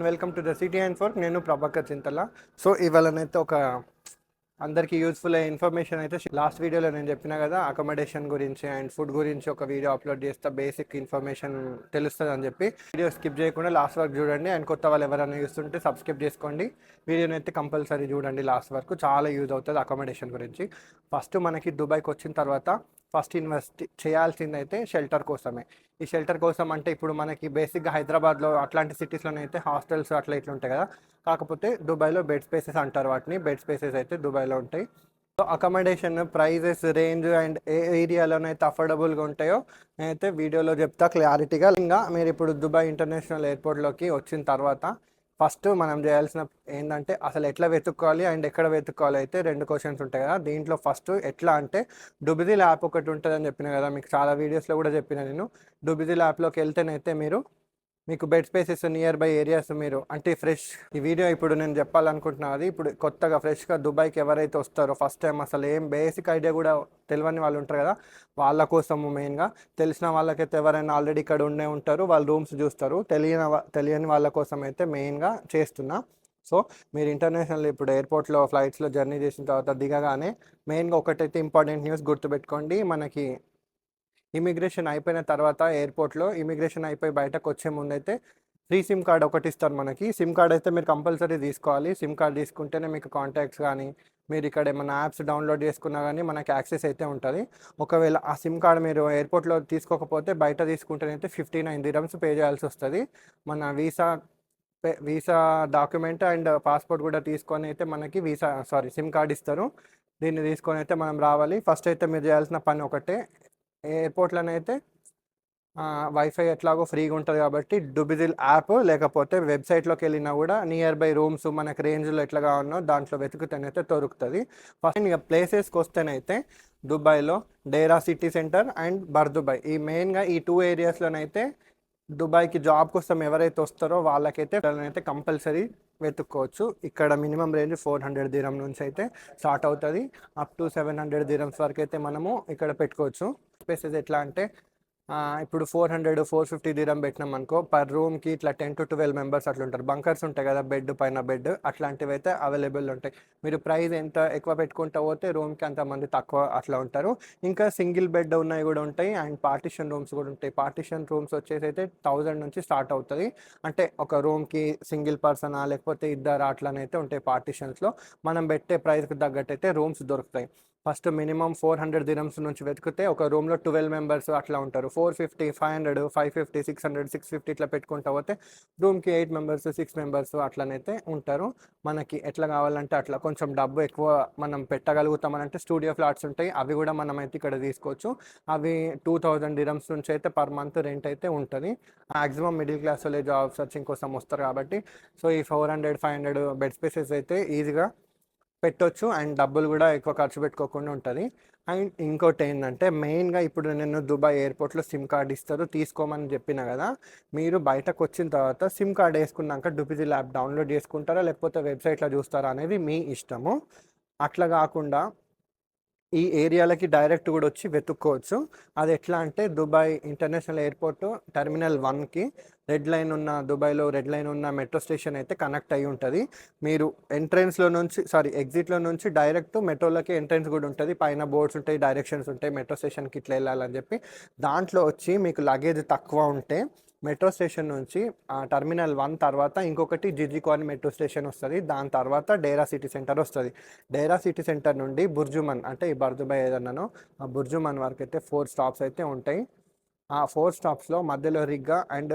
And welcome to the city and for నేను ప్రభాకర్ చింతల. So ఇవాళనైతే ఒక అందరికీ యూస్ఫుల్ అయ్యే ఇన్ఫర్మేషన్ అయితే లాస్ట్ వీడియోలో నేను చెప్పిన కదా అకామిడేషన్ గురించి అండ్ ఫుడ్ గురించి ఒక వీడియో అప్లోడ్ చేస్తే బేసిక్ ఇన్ఫర్మేషన్ తెలుస్తుంది అని చెప్పి. వీడియో స్కిప్ చేయకుండా లాస్ట్ వరకు చూడండి. అండ్ కొత్త వాళ్ళు ఎవరైనా చూస్తుంటే సబ్స్క్రైబ్ చేసుకోండి. వీడియోని అయితే కంపల్సరీ చూడండి లాస్ట్ వరకు చాలా యూజ్ అవుతుంది అకామిడేషన్ గురించి. ఫస్ట్ మనకి దుబాయ్కి వచ్చిన తర్వాత ఫస్ట్ ఇన్వెస్ట్ చేయాల్సింది అయితే షెల్టర్ కోసమే. ఈ షెల్టర్ కోసం అంటే ఇప్పుడు మనకి బేసిక్గా హైదరాబాద్లో అట్లాంటి సిటీస్లోనే అయితే హాస్టల్స్ అట్లా ఇట్లా ఉంటాయి కదా. కాకపోతే దుబాయ్లో బెడ్ స్పేసెస్ అంటారు వాటిని. బెడ్ స్పేసెస్ అయితే దుబాయ్లో ఉంటాయి. So accommodation prices range and ఏ ఏరియాలోనైతే అఫోర్డబుల్గా ఉంటాయో నేనైతే వీడియోలో చెప్తా క్లారిటీగా. ఇంకా మీరు ఇప్పుడు దుబాయ్ ఇంటర్నేషనల్ ఎయిర్పోర్ట్లోకి వచ్చిన తర్వాత ఫస్ట్ మనం చేయాల్సిన ఏంటంటే అసలు ఎట్లా వెతుక్కోవాలి అండ్ ఎక్కడ వెతుక్కోవాలి అయితే రెండు క్వశ్చన్స్ ఉంటాయి కదా. దీంట్లో ఫస్ట్ ఎట్లా అంటే డుబిజిల్ యాప్ ఒకటి ఉంటుందని చెప్పిన కదా. మీకు చాలా వీడియోస్లో కూడా చెప్పిన నేను. డుబిజిల్ యాప్లోకి వెళ్తేనైతే మీరు మీకు bed spaces nearby areas మీరు అంటే ఫ్రెష్ ఈ వీడియో ఇప్పుడు నేను చెప్పాలనుకుంటున్నది అది ఇప్పుడు కొత్తగా ఫ్రెష్గా దుబాయ్కి ఎవరైతే వస్తారో ఫస్ట్ టైం అసలు ఏం బేసిక్ ఐడియా కూడా తెలియని వాళ్ళు ఉంటారు కదా వాళ్ళ కోసము మెయిన్గా తెలిసిన వాళ్ళకైతే ఎవరైనా ఆల్రెడీ ఇక్కడ ఉండే ఉంటారు వాళ్ళు రూమ్స్ చూస్తారు. తెలియని తెలియని వాళ్ళ కోసం అయితే మెయిన్గా చేస్తున్నా. సో మీరు ఇంటర్నేషనల్ ఇప్పుడు ఎయిర్పోర్ట్లో ఫ్లైట్స్లో జర్నీ చేసిన తర్వాత దిగగానే మెయిన్గా ఒకటైతే ఇంపార్టెంట్ న్యూస్ గుర్తుపెట్టుకోండి. మనకి ఇమిగ్రేషన్ అయిపోయిన తర్వాత ఎయిర్పోర్ట్లో ఇమిగ్రేషన్ అయిపోయి బయటకు వచ్చే ముందు అయితే ఫ్రీ సిమ్ కార్డ్ ఒకటి ఇస్తారు మనకి. సిమ్ కార్డ్ అయితే మీరు కంపల్సరీ తీసుకోవాలి. సిమ్ కార్డ్ తీసుకుంటేనే మీకు కాంటాక్ట్స్ కానీ మీరు ఇక్కడ ఏమైనా యాప్స్ డౌన్లోడ్ చేసుకున్నా కానీ మనకి యాక్సెస్ అయితే ఉంటుంది. ఒకవేళ ఆ సిమ్ కార్డ్ మీరు ఎయిర్పోర్ట్లో తీసుకోకపోతే బయట తీసుకుంటేనైతే ఫిఫ్టీ నైన్ దిరమ్స్ పే చేయాల్సి వస్తుంది. మన visa pay visa document and passport కూడా తీసుకొని అయితే మనకి వీసా సారీ సిమ్ కార్డ్ ఇస్తారు. దీన్ని తీసుకొని అయితే మనం రావాలి. ఫస్ట్ అయితే మీరు చేయాల్సిన పని ఒకటే. ఎయిర్పోర్ట్లోనైతే వైఫై ఎట్లాగో ఫ్రీగా ఉంటుంది కాబట్టి డుబిజిల్ యాప్ లేకపోతే వెబ్సైట్లోకి వెళ్ళినా కూడా నియర్ బై రూమ్స్ మనకి రేంజ్లో ఎట్లా కావాలనో దాంట్లో వెతుకుతేనైతే దొరుకుతుంది. ఫస్ట్ ఇక ప్లేసెస్కి వస్తేనైతే దుబాయ్లో డేరా సిటీ సెంటర్ అండ్ బర్దుబాయ్. ఈ మెయిన్గా ఈ టూ ఏరియాస్లోనైతే దుబాయ్కి జాబ్ కోసం ఎవరైతే వస్తారో వాళ్ళకైతే అయితే కంపల్సరీ వెతుక్కోవచ్చు. ఇక్కడ minimum range four hundred dirham నుంచి అయితే స్టార్ట్ అవుతుంది. Up to seven hundred dirhams వరకు అయితే మనము ఇక్కడ పెట్టుకోవచ్చు. స్పేసెస్ ఎట్లా అంటే ఇప్పుడు four hundred four fifty dirham పెట్టినాం అనుకో పర్ రూమ్కి ఇట్లా టెన్ టు ట్వెల్వ్ మెంబర్స్ అట్లా ఉంటారు బంకర్స్ ఉంటాయి కదా బెడ్ పైన బెడ్ అట్లాంటివి అయితే అవైలబుల్ ఉంటాయి. మీరు ప్రైస్ ఎంత ఎక్కువ పెట్టుకుంటా పోతే రూమ్కి అంతమంది తక్కువ అట్లా ఉంటారు. ఇంకా సింగిల్ బెడ్ ఉన్నాయి కూడా ఉంటాయి. అండ్ పార్టిషన్ రూమ్స్ కూడా ఉంటాయి. పార్టిషన్ రూమ్స్ వచ్చేసి అయితే థౌజండ్ నుంచి స్టార్ట్ అవుతుంది. అంటే ఒక రూమ్కి సింగిల్ పర్సనా లేకపోతే ఇద్దరు అట్లనైతే ఉంటాయి పార్టిషన్స్లో. మనం పెట్టే ప్రైస్కి తగ్గట్టు అయితే రూమ్స్ దొరుకుతాయి. First minimum four hundred dirhams నుంచి వెతికితే ఒక రూమ్లో ట్వెల్వ్ మెంబర్స్ అట్లా ఉంటారు. Four fifty five hundred five fifty six hundred six fifty ఇట్లా పెట్టుకుంటా పోతే రూమ్కి ఎయిట్ మెంబర్స్ సిక్స్ మెంబర్స్ అట్లనైతే ఉంటారు. మనకి ఎట్లా కావాలంటే అట్లా కొంచెం డబ్బు ఎక్కువ మనం పెట్టగలుగుతామనంటే స్టూడియో ఫ్లాట్స్ ఉంటాయి. అవి కూడా మనం అయితే ఇక్కడ తీసుకోవచ్చు. అవి టూ థౌజండ్ డిరమ్స్ నుంచి అయితే పర్ మంత్ రెంట్ అయితే ఉంటుంది. మ్యాక్సిమం మిడిల్ క్లాస్ వాళ్ళే జాబ్ సర్చింగ్ కోసం వస్తారు కాబట్టి సో ఈ four hundred five hundred bed spaces అయితే ఈజీగా పెట్టొచ్చు. అండ్ డబ్బులు కూడా ఎక్కువ ఖర్చు పెట్టుకోకుండా ఉంటుంది. అండ్ ఇంకోటి ఏంటంటే మెయిన్గా ఇప్పుడు నేను దుబాయ్ ఎయిర్పోర్ట్లో సిమ్ కార్డ్ ఇస్తారు తీసుకోమని చెప్పిన కదా మీరు బయటకు వచ్చిన తర్వాత సిమ్ కార్డ్ వేసుకున్నాక డూపిజిల్ యాప్ డౌన్లోడ్ చేసుకుంటారా లేకపోతే వెబ్సైట్లో చూస్తారా అనేది మీ ఇష్టము. అట్లా కాకుండా ఈ ఏరియాలకి డైరెక్ట్ కూడా వచ్చి వెతుక్కోవచ్చు. అది ఎట్లా అంటే దుబాయ్ ఇంటర్నేషనల్ ఎయిర్పోర్ట్ టెర్మినల్ వన్కి రెడ్ లైన్ ఉన్న దుబాయ్లో రెడ్ లైన్ ఉన్న మెట్రో స్టేషన్ అయితే కనెక్ట్ అయి ఉంటుంది. మీరు ఎంట్రెన్స్లో నుంచి సారీ ఎగ్జిట్లో నుంచి డైరెక్ట్ మెట్రోలోకి ఎంట్రెన్స్ కూడా ఉంటుంది. పైన బోర్డ్స్ ఉంటాయి డైరెక్షన్స్ ఉంటాయి మెట్రో స్టేషన్కి ఇట్లా వెళ్ళాలని చెప్పి. దాంట్లో వచ్చి మీకు లగేజ్ తక్కువ ఉంటే మెట్రో స్టేషన్ నుంచి ఆ, టర్మినల్ వన్ తర్వాత ఇంకొకటి జిజికాన్ మెట్రో స్టేషన్ వస్తుంది. దాని తర్వాత డేరా సిటీ సెంటర్ వస్తుంది. డేరా సిటీ సెంటర్ నుండి బుర్జుమన్ అంటే ఈ బర్జుబాయ్ ఏదన్నానో ఆ బుర్జుమన్ వరకు అయితే ఫోర్ స్టాప్స్ అయితే ఉంటాయి. ఆ ఫోర్ స్టాప్స్లో మధ్యలో రిగ్గా అండ్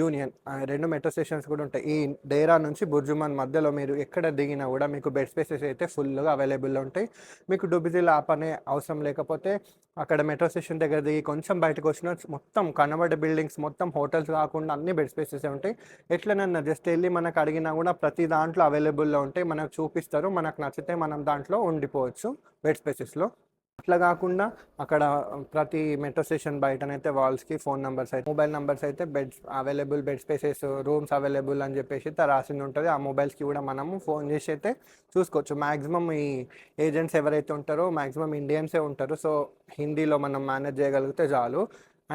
యూనియన్ రెండు మెట్రో స్టేషన్స్ కూడా ఉంటాయి. ఈ డేరా నుంచి బుర్జుమాన్ మధ్యలో మీరు ఎక్కడ దిగినా కూడా మీకు బెడ్ స్పేసెస్ అయితే ఫుల్గా అవైలబుల్ ఉంటాయి. మీకు డుబిజిల్ యాప్ అనే అవసరం లేకపోతే అక్కడ మెట్రో స్టేషన్ దగ్గర దిగి కొంచెం బయటకు వచ్చిన మొత్తం కనబడే బిల్డింగ్స్ మొత్తం హోటల్స్ కాకుండా అన్ని బెడ్ స్పేసెస్ ఉంటాయి. ఎట్లనన్నా జస్ట్ వెళ్ళి మనకు అడిగినా కూడా ప్రతి దాంట్లో అవైలబుల్లో ఉంటాయి మనకు చూపిస్తారు. మనకు నచ్చితే మనం దాంట్లో ఉండిపోవచ్చు బెడ్ స్పేసెస్లో. అట్లా కాకుండా అక్కడ ప్రతి మెట్రో స్టేషన్ బయటనైతే వాల్స్కి ఫోన్ నెంబర్స్ అయితే మొబైల్ నెంబర్స్ అయితే beds available bed spaces rooms available అని చెప్పేసి అయితే రాసింది ఉంటుంది. ఆ మొబైల్స్కి కూడా మనము ఫోన్ చేసి అయితే చూసుకోవచ్చు. మ్యాక్సిమం ఈ ఏజెంట్స్ ఎవరైతే ఉంటారో మ్యాక్సిమం ఇండియన్సే ఉంటారు. సో హిందీలో మనం మేనేజ్ చేయగలిగితే చాలు.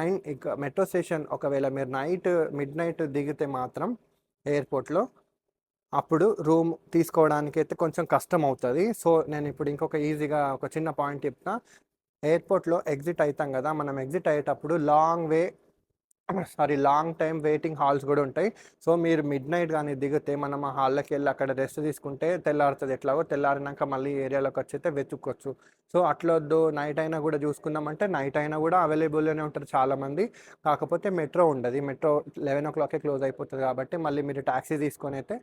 అండ్ ఇక మెట్రో స్టేషన్ ఒకవేళ మీరు నైట్ మిడ్ నైట్ దిగితే మాత్రం ఎయిర్పోర్ట్లో అప్పుడు రూమ్ తీసుకోవడానికి అయితే కొంచెం కష్టం అవుతుంది సో నేను ఇప్పుడు ఇంకొక ఈజీగా ఒక చిన్న పాయింట్ చెప్తా ఎయిర్పోర్ట్లో ఎగ్జిట్ అవుతాం కదా మనం ఎగ్జిట్ అయ్యేటప్పుడు long way sorry long time waiting halls కూడా ఉంటాయి. సో మీరు మిడ్ నైట్ కానీ దిగితే మనం ఆ హాల్లోకి వెళ్ళి అక్కడ రెస్ట్ తీసుకుంటే తెల్లారుతుంది ఎట్లాగో. తెల్లారినాక మళ్ళీ ఏరియాలోకి వచ్చైతే వెతుక్కోవచ్చు. సో అట్లొద్దు. నైట్ అయినా కూడా చూసుకుందామంటే నైట్ అయినా కూడా అవైలబుల్గానే ఉంటారు చాలామంది. కాకపోతే మెట్రో ఉండదు. మెట్రో లెవెన్ ఓ క్లాకే క్లోజ్ అయిపోతుంది కాబట్టి మళ్ళీ మీరు ట్యాక్సీ తీసుకొని అయితే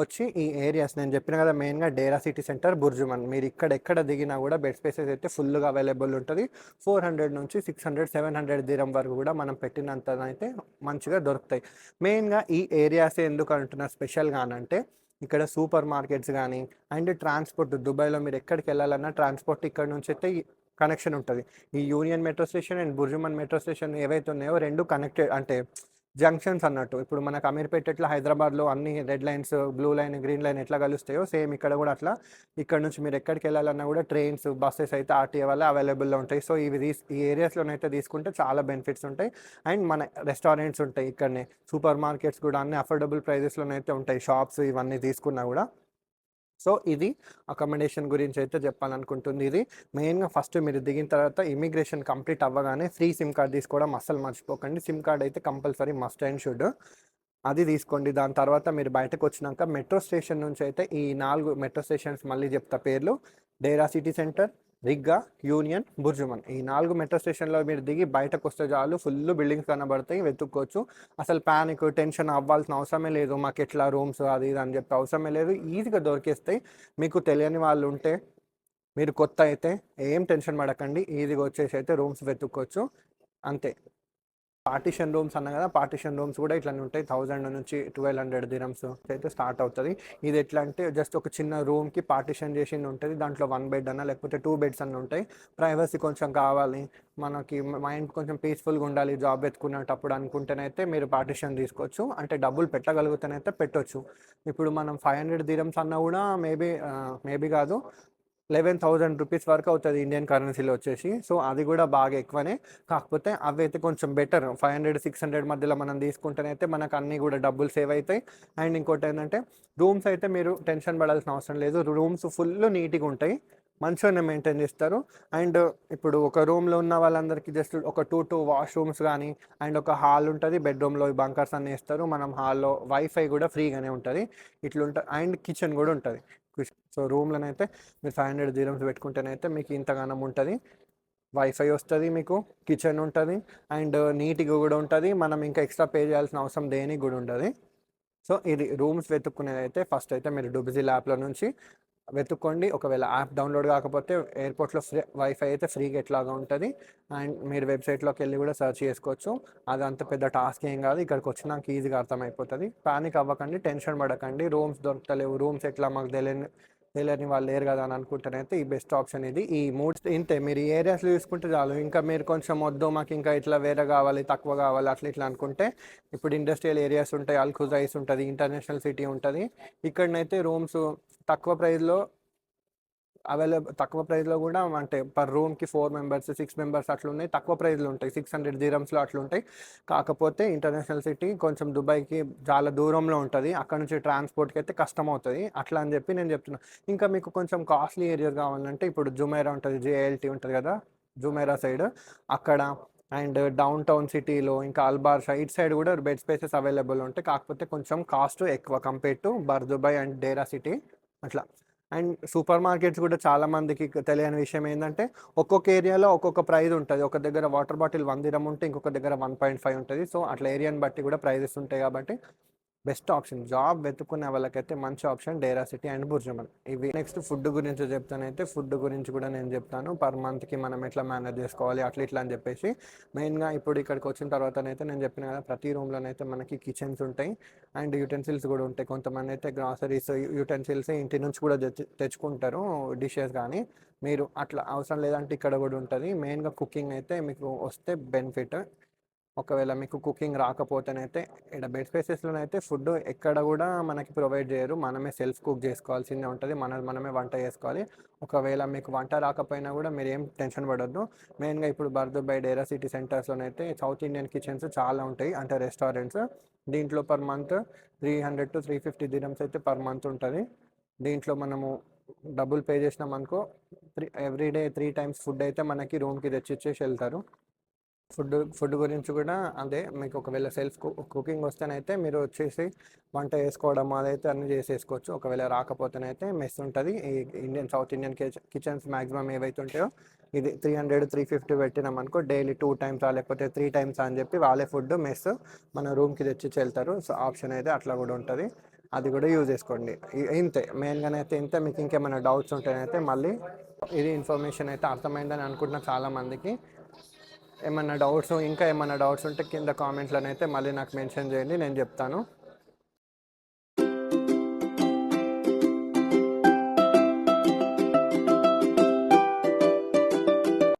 వచ్చి ఈ ఏరియాస్ నేను చెప్పిన కదా మెయిన్గా డేరా సిటీ సెంటర్ బుర్జుమన్. మీరు ఇక్కడ ఎక్కడ దిగినా కూడా బెడ్ స్పేసెస్ అయితే ఫుల్గా అవైలబుల్ ఉంటుంది. ఫోర్ హండ్రెడ్ నుంచి six hundred seven hundred dirham వరకు కూడా మనం పెట్టినంత అయితే మంచిగా దొరుకుతాయి. మెయిన్గా ఈ ఏరియాస్ ఎందుకు అంటున్నా స్పెషల్గా అంటే ఇక్కడ సూపర్ మార్కెట్స్ కానీ అండ్ ట్రాన్స్పోర్ట్ దుబాయ్లో మీరు ఎక్కడికి వెళ్ళాలన్నా ట్రాన్స్పోర్ట్ ఇక్కడ నుంచి అయితే కనెక్షన్ ఉంటుంది. ఈ Union metro station and BurJuman metro station ఏవైతే ఉన్నాయో రెండు కనెక్టెడ్ అంటే జంక్షన్స్ అన్నట్టు. ఇప్పుడు మనకు అమీర్పేట ఎట్లా హైదరాబాద్లో అన్ని red lines blue line green line ఎట్లా కలుస్తాయో సేమ్ ఇక్కడ కూడా అట్లా. ఇక్కడ నుంచి మీరు ఎక్కడికి వెళ్ళాలన్నా కూడా ట్రైన్స్ బస్సెస్ అయితే ఆర్టీఏ వల్ల అవైలబుల్లో ఉంటాయి. సో ఇవి తీస్ ఈ ఏరియాస్లోనైతే తీసుకుంటే చాలా బెనిఫిట్స్ ఉంటాయి. అండ్ మన రెస్టారెంట్స్ ఉంటాయి ఇక్కడనే. సూపర్ మార్కెట్స్ కూడా అన్ని అఫోర్డబుల్ ప్రైజెస్లోనైతే ఉంటాయి. షాప్స్ ఇవన్నీ తీసుకున్నా కూడా. సో ఇది అకామిడేషన్ గురించి అయితే చెప్పాలనుకుంటుంది ఇది. మెయిన్గా ఫస్ట్ మీరు దిగిన తర్వాత ఇమిగ్రేషన్ కంప్లీట్ అవ్వగానే ఫ్రీ సిమ్ కార్డ్ తీసుకోవడం అస్సలు మర్చిపోకండి. సిమ్ కార్డ్ అయితే కంపల్సరీ మస్ట్ అండ్ షుడ్ అది తీసుకోండి. దాని తర్వాత మీరు బయటకు వచ్చినాక మెట్రో స్టేషన్ నుంచి అయితే ఈ నాలుగు మెట్రో స్టేషన్స్ మళ్ళీ చెప్తా పేర్లు. Deira City Centre Rigga Union BurJuman. ఈ నాలుగు మెట్రో స్టేషన్లో మీరు దిగి బయటకు వస్తే చాలు ఫుల్ బిల్డింగ్స్ కనబడతాయి వెతుక్కోవచ్చు. అసలు ప్యానిక్ టెన్షన్ అవ్వాల్సిన అవసరమే లేదు మాకు ఎట్లా రూమ్స్ అది ఇది అని చెప్పి అవసరమే లేదు. ఈజీగా దొరికేస్తాయి మీకు తెలియని వాళ్ళు ఉంటే మీరు కొత్త అయితే ఏం టెన్షన్ పడకండి. ఈజీగా వచ్చేసి అయితే రూమ్స్ వెతుక్కోవచ్చు. అంతే. పార్టీషన్ రూమ్స్ అన్న కదా పార్టీషన్ రూమ్స్ కూడా ఇట్లానే ఉంటాయి. థౌజండ్ నుంచి ట్వెల్వ్ హండ్రెడ్ దిరమ్స్ అయితే స్టార్ట్ అవుతుంది. ఇది ఎట్లా అంటే జస్ట్ ఒక చిన్న రూమ్కి పార్టీషన్ చేసి ఉంటుంది. దాంట్లో వన్ బెడ్ అన్న లేకపోతే టూ బెడ్స్ అన్న ఉంటాయి. ప్రైవసీ కొంచెం కావాలి. మనకి మైండ్ కొంచెం పీస్ఫుల్గా ఉండాలి. జాబ్ ఎత్తుకునేటప్పుడు అనుకుంటేనైతే మీరు పార్టీషన్ తీసుకోవచ్చు. అంటే డబ్బులు పెట్టగలిగితేనైతే పెట్టొచ్చు. ఇప్పుడు మనం ఫైవ్ హండ్రెడ్ దిరమ్స్ అన్నా కూడా మేబీ మేబీ కాదు. లెవెన్ థౌజండ్ రూపీస్ వరకు అవుతుంది ఇండియన్ కరెన్సీలో వచ్చేసి. సో అది కూడా బాగా ఎక్కువనే. కాకపోతే అవి అయితే కొంచెం better five hundred six hundred మధ్యలో మనం తీసుకుంటేనైతే మనకు అన్నీ కూడా డబ్బులు సేవ్ అవుతాయి. అండ్ ఇంకోటి ఏంటంటే రూమ్స్ అయితే మీరు టెన్షన్ పడాల్సిన అవసరం లేదు. రూమ్స్ ఫుల్ నీట్గా ఉంటాయి. మంచిగానే మెయింటైన్ చేస్తారు. అండ్ ఇప్పుడు ఒక రూమ్లో ఉన్న వాళ్ళందరికీ జస్ట్ ఒక టూ టూ వాష్రూమ్స్ కానీ అండ్ ఒక హాల్ ఉంటుంది. బెడ్రూమ్లో బంకర్స్ అన్నీ ఇస్తారు మనం హాల్లో వైఫై కూడా ఫ్రీగానే ఉంటుంది. ఇట్లుంటుంది అండ్ కిచెన్ కూడా ఉంటుంది. సో రూమ్లోనైతే మీరు ఫైవ్ హండ్రెడ్ జీరమ్స్ పెట్టుకుంటేనైతే మీకు ఇంతగానం ఉంటుంది. వైఫై వస్తుంది మీకు కిచెన్ ఉంటుంది అండ్ నీట్గా కూడా ఉంటుంది. మనం ఇంకా ఎక్స్ట్రా పే చేయాల్సిన అవసరం దేనికి కూడా ఉంటుంది సో ఇది రూమ్స్ వెతుక్కునేది అయితే ఫస్ట్ అయితే మీరు డూబిజీ ల్యాప్లో నుంచి వెతుక్కోండి. ఒకవేళ యాప్ డౌన్లోడ్ కాకపోతే ఎయిర్పోర్ట్లో ఫ్రీ వైఫై అయితే ఫ్రీగా ఎట్లాగా ఉంటుంది. అండ్ మీరు వెబ్సైట్లోకి వెళ్ళి కూడా సెర్చ్ చేసుకోవచ్చు. అది అంత పెద్ద టాస్క్ ఏం కాదు. ఇక్కడికి వచ్చినాక ఈజీగా అర్థమైపోతుంది. పానిక్ అవ్వకండి టెన్షన్ పడకండి. రూమ్స్ దొరకలేవు. రూమ్స్ ఎట్లా మాకు తెలియని తెలియని వాళ్ళు లేరు కదా అని అనుకుంటేనైతే ఈ బెస్ట్ ఆప్షన్ ఇది. ఈ మూడు ఇంతే మీరు ఈ ఏరియాస్లో చూసుకుంటే చాలు. ఇంకా మీరు కొంచెం వద్దు మాకు ఇంకా ఇట్లా వేరే కావాలి తక్కువ కావాలి అట్లా ఇట్లా అనుకుంటే ఇప్పుడు ఇండస్ట్రియల్ ఏరియాస్ ఉంటాయి అల్కుజైస్ ఉంటుంది ఇంటర్నేషనల్ సిటీ ఉంటుంది. ఇక్కడనైతే రూమ్స్ తక్కువ ప్రైస్లో అవైలబుల్ తక్కువ ప్రైస్లో కూడా అంటే పర్ రూమ్కి ఫోర్ మెంబర్స్ సిక్స్ మెంబర్స్ అట్లా ఉన్నాయి తక్కువ ప్రైస్లో ఉంటాయి. సిక్స్ హండ్రెడ్ జీరమ్స్లో అట్లా ఉంటాయి కాకపోతే ఇంటర్నేషనల్ సిటీ కొంచెం దుబాయ్కి చాలా దూరంలో ఉంటుంది. అక్కడ నుంచి ట్రాన్స్పోర్ట్కి అయితే కష్టం అవుతుంది అట్లా అని చెప్పి నేను చెప్తున్నా. ఇంకా మీకు కొంచెం కాస్ట్లీ ఏరియాస్ కావాలంటే ఇప్పుడు జుమేరా ఉంటుంది జేఎల్టీ ఉంటుంది కదా జుమేరా సైడ్. అక్కడ అండ్ డౌన్ టౌన్ సిటీలో ఇంకా అల్బార్ ఇట్ సైడ్ కూడా బెడ్ స్పేసెస్ అవైలబుల్ ఉంటాయి. కాకపోతే కొంచెం కాస్ట్ ఎక్కువ compare to Bur Dubai and Deira City. అట్లా. అండ్ సూపర్ మార్కెట్స్ కూడా చాలా మందికి తెలియని విషయం ఏంటంటే ఒక్కొక్క ఏరియాలో ఒక్కొక్క ప్రైస్ ఉంటుంది. ఒక దగ్గర వాటర్ బాటిల్ వన్ దిరం ఉంటే ఇంకొక దగ్గర వన్ పాయింట్ ఫైవ్ ఉంటుంది. సో అట్లా ఏరియాని బట్టి కూడా ప్రైజెస్ ఉంటాయి కాబట్టి బెస్ట్ ఆప్షన్. జాబ్ వెతుక్కునే వాళ్ళకైతే మంచి ఆప్షన్ డేరా సిటీ అండ్ బుర్జమన్ ఇవి నెక్స్ట్ ఫుడ్ గురించి చెప్తానైతే ఫుడ్ గురించి కూడా నేను చెప్తాను. పర్ మంత్కి మనం ఎట్లా మేనేజ్ చేసుకోవాలి అట్లా ఇట్లా అని చెప్పేసి. మెయిన్గా ఇప్పుడు ఇక్కడికి వచ్చిన తర్వాతనైతే నేను చెప్పిన కదా ప్రతి రూమ్లోనైతే మనకి కిచెన్స్ ఉంటాయి. అండ్ యూటెన్సిల్స్ కూడా ఉంటాయి. కొంతమంది అయితే గ్రాసరీస్ యూటెన్సిల్స్ ఇంటి నుంచి కూడా తెచ్చుకుంటారు డిషెస్ కానీ. మీరు అట్లా అవసరం లేదంటే ఇక్కడ కూడా ఉంటుంది. మెయిన్గా కుకింగ్ అయితే మీకు వస్తే బెనిఫిట్. ఒకవేళ మీకు కుకింగ్ రాకపోతేనైతే ఇక్కడ బెడ్ స్పేసెస్లోనైతే ఫుడ్ ఎక్కడ కూడా మనకి ప్రొవైడ్ చేయరు. మనమే సెల్ఫ్ కుక్ చేసుకోవాల్సిందే ఉంటుంది. మన మనమే వంట చేసుకోవాలి. ఒకవేళ మీకు వంట రాకపోయినా కూడా మీరు ఏం టెన్షన్ పడొద్దు. మెయిన్గా ఇప్పుడు బర్దుబాయ్ డేరా సిటీ సెంటర్స్లోనైతే సౌత్ ఇండియన్ కిచెన్స్ చాలా ఉంటాయి. అంటే రెస్టారెంట్స్. దీంట్లో per month three hundred to three fifty dirhams అయితే పర్ మంత్ ఉంటుంది. దీంట్లో మనము డబ్బులు పే చేసినాం అనుకో three every day three times food అయితే మనకి రూమ్కి తెచ్చిచ్చేసి వెళ్తారు. ఫుడ్ ఫుడ్ గురించి కూడా అదే మీకు ఒకవేళ సెల్ఫ్ కుకింగ్ వస్తేనైతే మీరు వచ్చేసి వంట వేసుకోవడం అదైతే అన్ని చేసేసుకోవచ్చు. ఒకవేళ రాకపోతేనైతే మెస్ ఉంటుంది. ఈ Indian South Indian kitchens maximum ఏవైతే ఉంటాయో ఇది త్రీ హండ్రెడ్ త్రీ ఫిఫ్టీ పెట్టినాం అనుకో డైలీ టూ టైమ్స్ లేకపోతే త్రీ టైమ్స్ అని చెప్పి వాళ్ళే ఫుడ్ మెస్ మన రూమ్కి తెచ్చి వెళ్తారు సో ఆప్షన్ అయితే అట్లా కూడా ఉంటుంది. అది కూడా యూజ్ చేసుకోండి. ఇంతే. మెయిన్గా అయితే ఇంతే. మీకు ఇంకేమైనా డౌట్స్ ఉంటేనైతే మళ్ళీ ఇది ఇన్ఫర్మేషన్ అయితే అర్థమైందని అనుకుంటున్నా చాలామందికి ఏమన్నా డౌట్స్ ఇంకా ఏమన్నా డౌట్స్ ఉంటే కింద కామెంట్లోనైతే మళ్ళీ నాకు మెన్షన్ చేయండి నేను చెప్తాను.